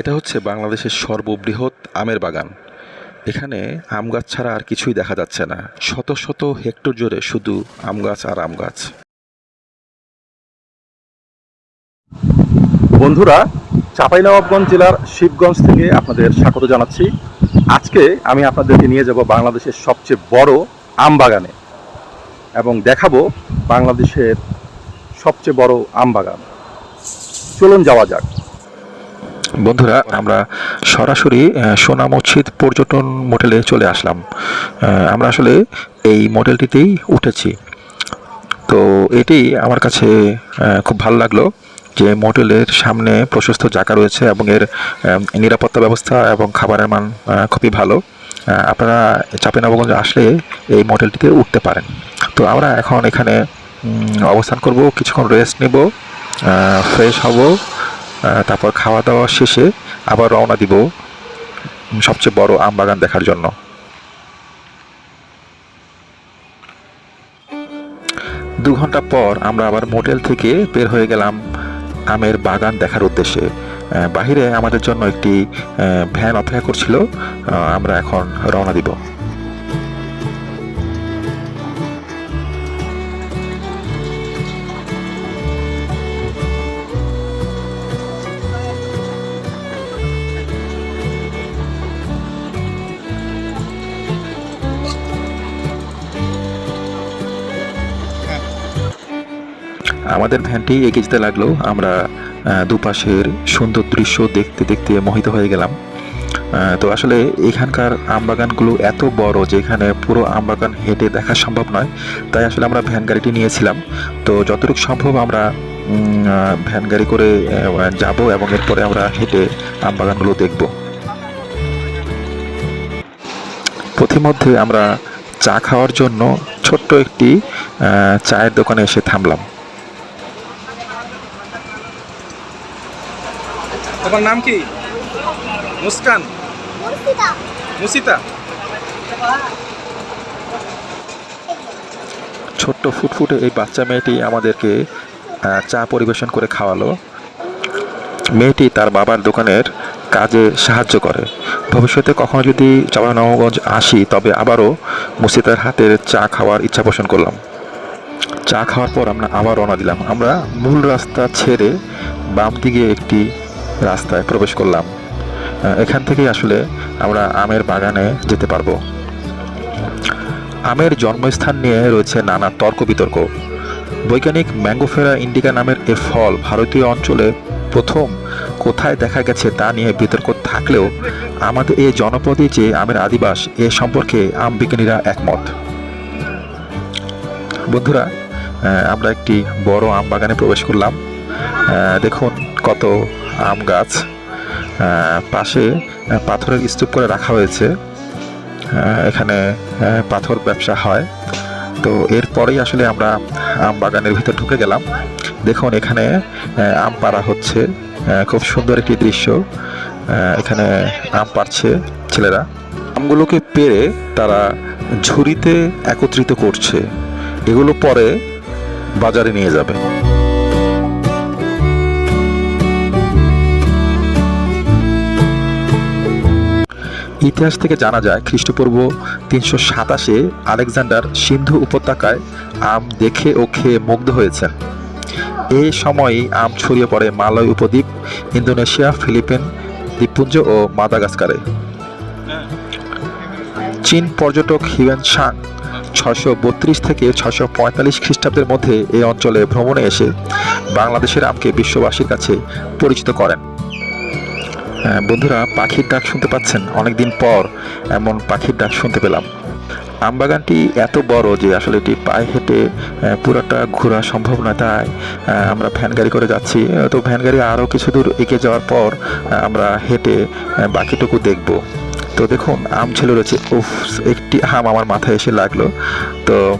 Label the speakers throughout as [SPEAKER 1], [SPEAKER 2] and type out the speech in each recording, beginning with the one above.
[SPEAKER 1] এটা হচ্ছে বাংলাদেশের সর্ববৃহৎ আমের বাগান। এখানে আম গাছ ছাড়া আর কিছুই দেখা যাচ্ছে না। শত শত হেক্টর জুড়ে শুধু আম গাছ আর আম গাছ।
[SPEAKER 2] বন্ধুরা, চাঁপাইনবাবগঞ্জ জেলার শিবগঞ্জ থেকে আপনাদের স্বাগত জানাচ্ছি। আজকে আমি আপনাদেরকে নিয়ে যাব বাংলাদেশের সবচেয়ে বড় আম বাগানে এবং দেখাবো বাংলাদেশের সবচেয়ে বড় আম বাগান। চলুন যাওয়া যাক।
[SPEAKER 1] বন্ধুরা, আমরা সরাসরি সোনা মসজিদ পর্যটন মোটেলে চলে আসলাম। আমরা আসলে এই মোটেলটিতেই উঠেছি। তো এটি আমার কাছে খুব ভালো লাগল যে মোটেলের সামনে প্রশস্ত জায়গা রয়েছে এবং এর নিরাপত্তা ব্যবস্থা এবং খাবারের মান খুবই ভালো। আপনারা চাপেনবাবগঞ্জে আসলে এই মোটেলটিতে উঠতে পারেন। তো আমরা এখন এখানে অবস্থান করব, কিছুক্ষণ রেস্ট নেব ফ্রেশ হব। তারপর খাওয়া দাওয়া শেষে আবার রওনা দিব সবচেয়ে বড় আম বাগান দেখার জন্য। দু ঘণ্টা পর আমরা আবার মোটেল থেকে বের হয়ে গেলাম আমের বাগান দেখার উদ্দেশ্যে। বাহিরে আমাদের জন্য একটি ভ্যান অপেক্ষা করছিল আমরা এখন রওনা দিব। আমাদের ভ্যানটি এগিয়ে যেতে লাগল। আমরা দুপাশের সুন্দর দৃশ্য দেখতে দেখতে মোহিত হয়ে গেলাম। তো আসলে এখানকার আমবাগানগুলো এত বড় যে এখানে পুরো আমবাগান হেঁটে দেখা সম্ভব নয়, তাই আসলে আমরা ভ্যান গাড়িটি নিয়েছিলাম। তো যতটুকু সম্ভব আমরা ভ্যান গাড়ি করে যাব এবং এরপরে আমরা হেঁটে আমবাগানগুলো দেখব। পথিমধ্যে আমরা চা খাওয়ার জন্য ছোট্ট একটি চায়ের দোকানে এসে থামলাম।
[SPEAKER 2] তোমার নাম কি? মুস্কান। মুসিতা
[SPEAKER 1] ছোট্ট ফুটফুটে এই বাচ্চা মেয়েটি আমাদেরকে চা পরিবেশন করে খাওয়ালো। মেয়েটি তার বাবার দোকানের কাজে সাহায্য করে। ভবিষ্যতে কখনো যদি চাপানগঞ্জ আসি তবে আবারও মুসিতার হাতের চা খাওয়ার ইচ্ছা পোষণ করলাম। চা খাওয়ার পর আমরা আবার রওনা দিলাম। আমরা মূল রাস্তা ছেড়ে বাম দিকে একটি রাস্তায় প্রবেশ করলাম। এখান থেকেই আসলে আমরা আমের বাগানে যেতে পারব। আমের জন্মস্থান নিয়ে রয়েছে নানা তর্ক বিতর্ক। বৈজ্ঞানিক ম্যাঙ্গোফেরা ইন্ডিকা নামের এ ফল ভারতীয় অঞ্চলে প্রথম কোথায় দেখা গেছে তা নিয়ে বিতর্ক থাকলেও আমাদের এই জনপদে যে আমের আদিবাস, এ সম্পর্কে আম বিজ্ঞানীরা একমত। বন্ধুরা আমরা একটি বড় আম বাগানে প্রবেশ করলাম। দেখুন কত আম গাছ পাশে পাথরের স্তূপ করে রাখা হয়েছে। এখানে পাথর ব্যবসা হয়। তো এরপরেই আসলে আমরা আম বাগানের ভিতর ঢুকে গেলাম। দেখুন এখানে আম পাড়া হচ্ছে। খুব সুন্দর একটি দৃশ্য। এখানে আম পাড়ছে ছেলেরা। আমগুলোকে পেরে তারা ঝুড়িতে একত্রিত করছে। এগুলো পরে বাজারে নিয়ে যাবে। ইতিহাস থেকে জানা যায়, খ্রিস্টপূর্ব তিনশো সাতাশে আলেকজান্ডার সিন্ধু উপত্যকায় আম দেখে ও খেয়ে মুগ্ধ হয়েছেন। এ সময়ই আম ছড়িয়ে পড়ে মালয় উপদ্বীপ, ইন্দোনেশিয়া, ফিলিপিন, দ্বীপপুঞ্জ ও মাদাগাস্কারে। চীন পর্যটক হিউয়েন সাং ছশো বত্রিশ থেকে ছশো পঁয়তাল্লিশ খ্রিস্টাব্দের মধ্যে এই অঞ্চলে ভ্রমণে এসে বাংলাদেশের আমকে বিশ্ববাসীর কাছে পরিচিত করেন। বন্ধুরা, পাখির ডাক শুনতে পাচ্ছেন? অনেকদিন পর এমন পাখির ডাক শুনতে পেলাম। আমবাগানটি এত বড় যে আসলে এটি পায়ে হেঁটে পুরোটা ঘোরা সম্ভব নয়। তাই আমরা ভ্যান গাড়ি করে যাচ্ছি। তো ভ্যান গাড়ি আরও কিছু দূর এগিয়ে যাওয়ার পর আমরা হেঁটে বাকিটুকু দেখব। তো দেখুন, আম ছিল রয়েছে। উফ, একটি আম আমার মাথায় এসে লাগল। তো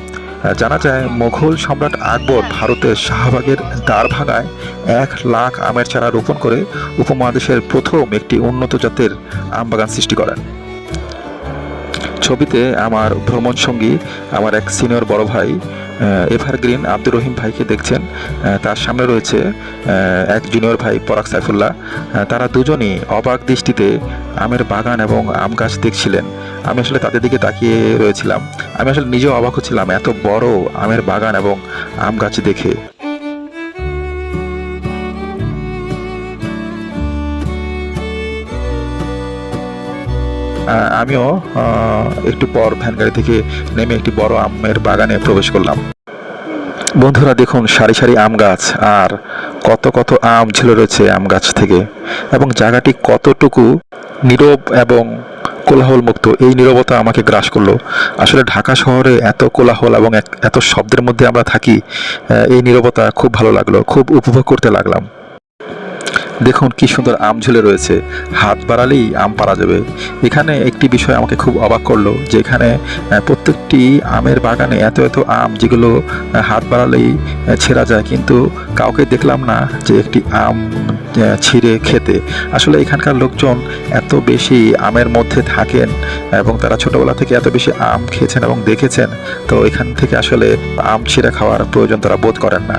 [SPEAKER 1] জানা যায় মোঘল সম্রাট আকবর ভারতের শাহবাগের দ্বার ভাঙায় এক লাখ আমের চারা রোপণ করে উপমহাদেশের প্রথম একটি উন্নত জাতের আম বাগান সৃষ্টি করেন। ছবিতে আমার ভ্রমণ সঙ্গী, আমার এক সিনিয়র বড় ভাই এভারগ্রিন আব্দুর রহিম ভাইকে দেখছেন। তার সামনে রয়েছে এক জুনিয়র ভাই পরাগ সাইফুল্লাহ। তারা দুজনই অবাক দৃষ্টিতে আমের বাগান এবং আম গাছ দেখছিলেন। আমি আসলে তাদের দিকে তাকিয়ে রয়েছিলাম। আমি আসলে নিজেও অবাক হচ্ছিলাম এত বড় আমের বাগান এবং আম গাছ দেখে। আমিও একটু পর ভ্যান গাড়ি থেকে নেমে একটি বড় আমের বাগানে প্রবেশ করলাম। বন্ধুরা, দেখুন, সারি সারি আম গাছ, আর কত কত আম ঝুলে রয়েছে আম গাছ থেকে, এবং জায়গাটি কতটুকু নীরব এবং কোলাহল মুক্ত এই নীরবতা আমাকে গ্রাস করল। আসলে ঢাকা শহরে এত কোলাহল এবং এত শব্দের মধ্যে আমরা থাকি এই নীরবতা খুব ভালো লাগল, খুব উপভোগ করতে লাগলাম। দেখুন কি সুন্দর আম ঝুলে রয়েছে। হাত বাড়ালেই আম পারা যাবে। এখানে একটি বিষয় আমাকে খুব অবাক করল যে এখানে প্রত্যেকটি আমের বাগানে এত এত আম যেগুলো হাত বাড়ালেই ছেঁড়া যায়। কিন্তু কাউকে দেখলাম না যে একটি আম ছিঁড়ে খেতে। আসলে এখানকার লোকজন এত বেশি আমের মধ্যে থাকেন এবং তারা ছোটবেলা থেকে এত বেশি আম খেয়েছেন এবং দেখেছেন। তো এখান থেকে আসলে আম ছিঁড়ে খাওয়ার প্রয়োজন তারা বোধ করেন না।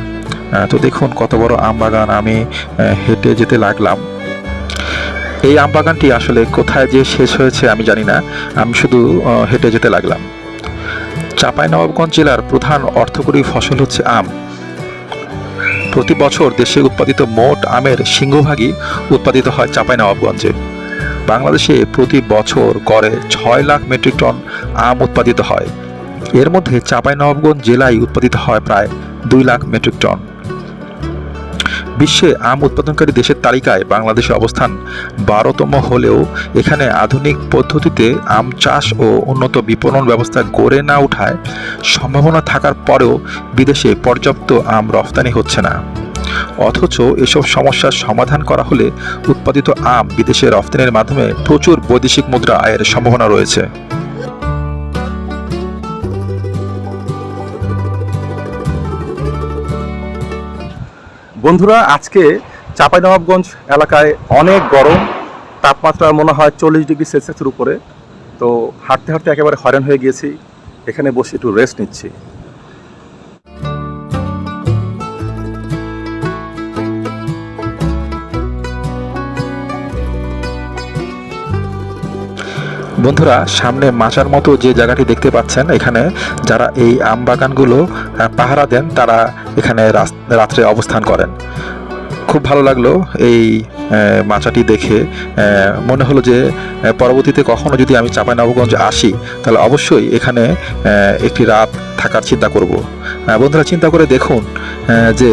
[SPEAKER 1] তো দেখুন কত বড় আম বাগান আমি হেঁটে যেতে লাগলাম। এই আম বাগানটি আসলে কোথায় যে শেষ হয়েছে আমি জানি না, আমি শুধু হেঁটে যেতে লাগলাম। চাঁপাইনবাবগঞ্জ জেলার প্রধান অর্থকরী ফসল হচ্ছে আম। প্রতি বছর দেশে উৎপাদিত মোট আমের সিংহভাগই উৎপাদিত হয় চাঁপাইনবাবগঞ্জে। বাংলাদেশে প্রতি বছর গড়ে ছয় লাখ মেট্রিক টন আম উৎপাদিত হয়। এর মধ্যে চাঁপাইনবাবগঞ্জ জেলায় উৎপাদিত হয় প্রায় দুই লাখ মেট্রিক টন। বিশ্বে আম উৎপাদনকারী দেশের তালিকায় বাংলাদেশের অবস্থান। বারোতম হলেও এখানে আধুনিক পদ্ধতিতে আম চাষ ও উন্নত বিপণন ব্যবস্থা গড়ে না ওঠায় সম্ভাবনা থাকার পরেও বিদেশে পর্যাপ্ত আম রফতানি হচ্ছে না। অথচ এসব সমস্যার সমাধান করা হলে উৎপাদিত আম বিদেশে রফতানির মাধ্যমে প্রচুর বৈদেশিক মুদ্রা আয়ের সম্ভাবনা রয়েছে।
[SPEAKER 2] বন্ধুরা, আজকে চাঁপাইনবাবগঞ্জ এলাকায় অনেক গরম, তাপমাত্রা মনে হয় চল্লিশ ডিগ্রি সেলসিয়াসের উপরে। তো হাঁটতে হাঁটতে একেবারে হয়রান হয়ে গিয়েছি। এখানে বসে একটু রেস্ট নিচ্ছি।
[SPEAKER 1] বন্ধুরা সামনে মাচার মতো যে জায়গাটি দেখতে পাচ্ছেন এখানে যারা এই আম বাগানগুলো পাহারা দেন তারা এখানে রাত্রে অবস্থান করেন। খুব ভালো লাগল এই মাচাটি দেখে। মনে হলো যে পরবর্তীতে কখনো যদি আমি চাঁপাইনবাবগঞ্জ আসি তাহলে অবশ্যই এখানে একটি রাত থাকার চিন্তা করব। বন্ধুরা চিন্তা করে দেখুন যে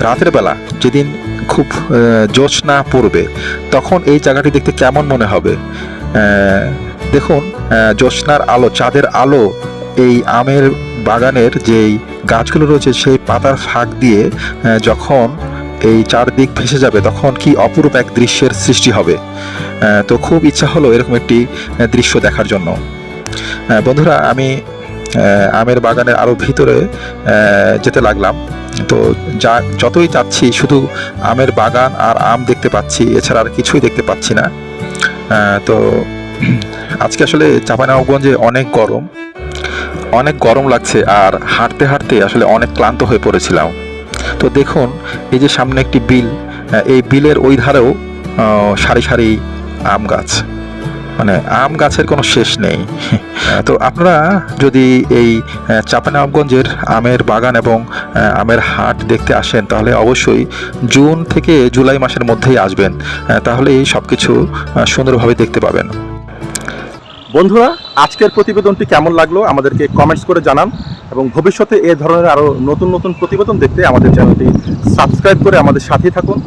[SPEAKER 1] রাতের বেলা যেদিন খুব আহ, জ্যোৎস্না পড়বে তখন এই জায়গাটি দেখতে কেমন মনে হবে? দেখুন জ্যোৎস্নার আলো, চাঁদের আলো, এই আমের বাগানের যেই গাছগুলো রয়েছে, সেই পাতার ফাঁক দিয়ে যখন এই চারদিক ভেসে যাবে, তখন কি অপরূপ এক দৃশ্যের সৃষ্টি হবে। তো খুব ইচ্ছা হলো এরকম একটি দৃশ্য দেখার জন্য। বন্ধুরা, আমি আমের বাগানের আরও ভিতরে যেতে লাগলাম। তো যা, যতই যাচ্ছি, শুধু আমের বাগান আর আম দেখতে পাচ্ছি, এছাড়া আর কিছুই দেখতে পাচ্ছি না। তো আজকে আসলে চাঁপাইনবাবগঞ্জে অনেক গরম অনেক গরম লাগছে আর হাঁটতে হাঁটতে আসলে অনেক ক্লান্ত হয়ে পড়েছিলাম। তো দেখুন এই যে সামনে একটি বিল এই বিলের ওই ধারেও সারি সারি আম গাছ। মানে আম গাছের কোনো শেষ নেই। তো আপনারা যদি এই আহ, চাঁপাইনবাবগঞ্জের আমের বাগান এবং আমের হাট দেখতে আসেন তাহলে অবশ্যই জুন থেকে জুলাই মাসের মধ্যেই আসবেন। আহ, তাহলেই সব কিছু সুন্দরভাবে দেখতে পাবেন।
[SPEAKER 2] বন্ধুরা, আজকের প্রতিবেদনটি কেমন লাগল আমাদেরকে কমেন্টস করে জানান এবং ভবিষ্যতে এ ধরনের আরও নতুন নতুন প্রতিবেদন দেখতে আমাদের চ্যানেলটি সাবস্ক্রাইব করে আমাদের সাথেই থাকুন।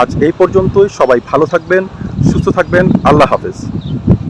[SPEAKER 2] আজ এই পর্যন্তই, সবাই ভালো থাকবেন, সুস্থ থাকবেন, আল্লাহ হাফেজ।